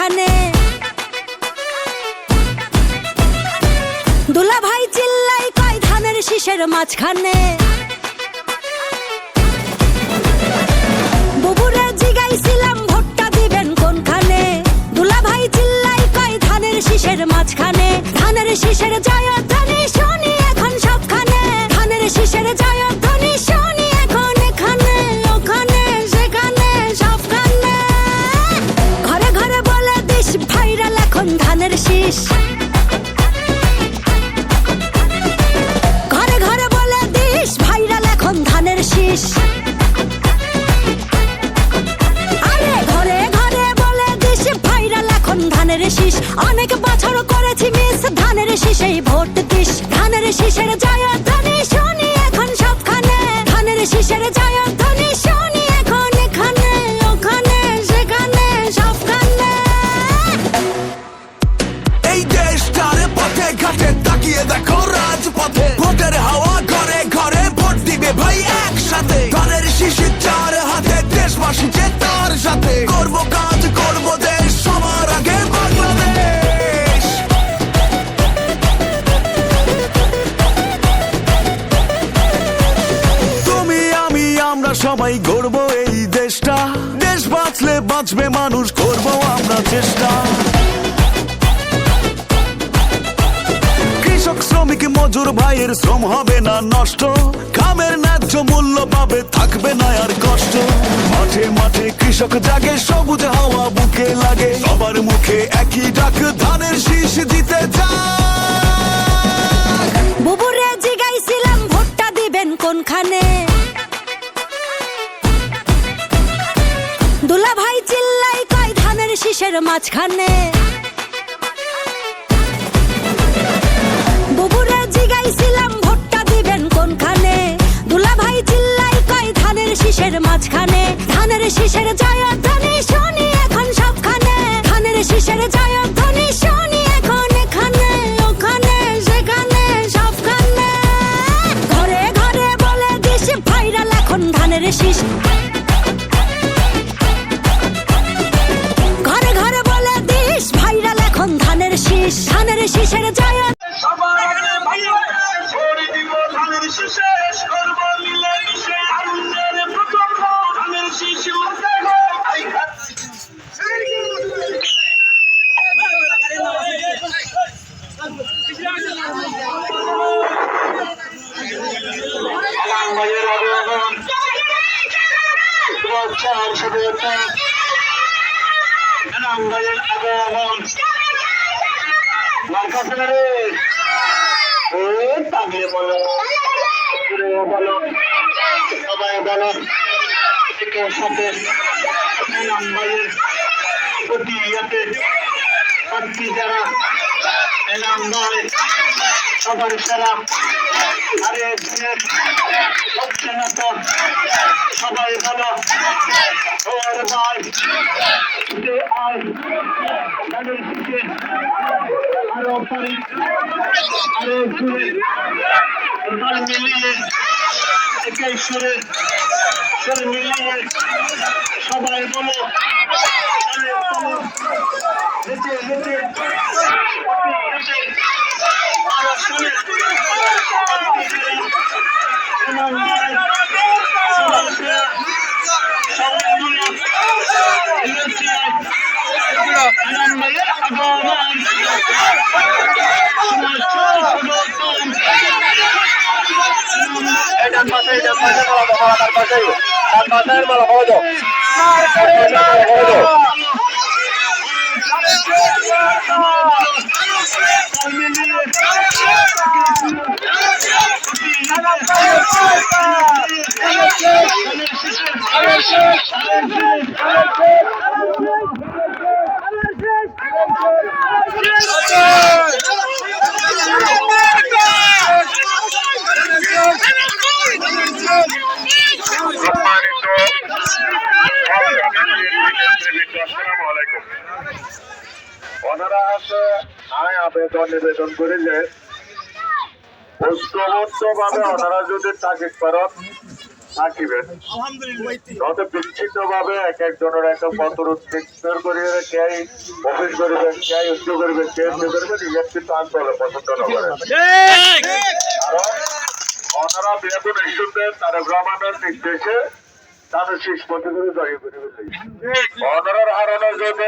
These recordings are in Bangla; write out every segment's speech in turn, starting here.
মাঝখানে দুলা ভাই চিল্লাই কয় ধানের শীষের মাঝখানে। বুবুরে জিগাইছিলাম, ভোটটা দিবেন কোনখানে? দুলা ভাই চিল্লাই কয় ধানের শীষের মাঝখানে। ধানের শীষের জয়ধ্বনি ধানের শীষ। অনেক বছর করেছি মিস এখন এখন, ওখানে, সেখানে, সবখানে। এই দেশটার পথে, ঘাটে তাকিয়ে দেখো রাজপথে। ভোটের হাওয়া ভাই, একসাথে। চার হাতে তার সাথে। করব কাজ, করব দেশ, সবার আগে তুমি, আমি, আমরা সবাই গড়ব এই দেশটা। দেশ বাঁচলে বাঁচবে মানুষ, করব আমরা চেষ্টা। মজুর ভাইয়ের শ্রম হবে না নষ্ট। কামের ন্যায্য মূল্য পাবে, থাকবে না আর কষ্ট। মাঠে মাঠে কৃষক জাগে, সবুজ হাওয়া বুকে লাগে। সবার মুখে একই ডাক, ধানের শীষ দিতে যায় কোনখানে? দুলা ভাই চিল্লাই কয়, ধানের শীষের মাঝখানে? শীষের জয়ধ্বনি, শুনি এখন সবখানে। ধানের শীষের জয়ধ্বনি, শুনি এখন এখানে, ওখানে, সেখানে, সবখানে। ঘরে ঘরে বলে দিস, ভাইরাল এখন ধানের শীষ। ঘরে ঘরে বলে দিস, ভাইরাল এখন ধানের শীষ। ধানের শীষের জয় এনাম ভাইয়ের আগমন তাগিয়ে বলো বলো সবাই বলো একে সাথে ভাইয়ের প্রতি ইয়াতে শক্তি যারা এনাম সবার সেরা আরে দিনের হচ্ছে সবাই বলো। ওর ভাই। আয়। তাদের দিকে। আরও পারি। আরও জুড়ে তাল মিলিয়ে একে সবাই বলো। হেঁটে হেঁটে। আরও শুনে ডান পাশে ডান পাশে বলো তো ডান পাশে ডান পাশে বলো হয়ে যাও হয়ে যাও সম্মানিত আবেদন নিবেদন করি যে ঐক্যবদ্ধ ভাবে ওনারা যদি থাকিবেন। তবে বিচ্ছিন্ন ভাবে এক একজনের একটা পত্র উত্তীর্ণ করিয়ে কে অফিস করিবেন কে করিবেন কে উদ্যোগ করবেন ইলেক কিন্তু আন্দোলন পছন্দ করেন ওনারা বেগুন নির্দেশে তাদের শেষ পর্যন্ত জড়িয়ে করে অনারার হারানোর জন্য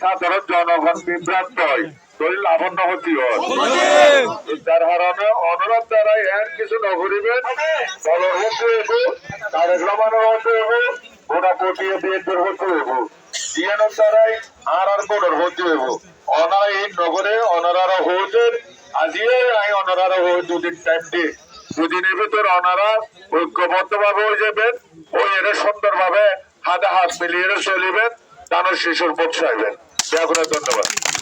সাধারণ জনগণ বিভ্রান্ত হয়। শরীর লাভন্য হতে তার হারানো অনারার দ্বারা এর কিছু নগরিবেন দলের হতে হইব তারেক রহমানের হতে হইব গোটা পটিয়ে বিএনপির হতে হইব। ডিএনএর দ্বারাই আর আর কোনের হতে হইব। অনারা এই নগরে অনারারা হয়েছে আজিয়ে আই অনারারা হয়ে দুদিন টাইম দিয়ে। দুদিনের ভিতর অনারা ঐক্যবদ্ধ ভাবে হয়ে যাবেন ওই এরা সুন্দর ভাবে হাতে হাত মিলিয়ে চলিবেন দানের শিশুর পৌঁছাইবেন দয়া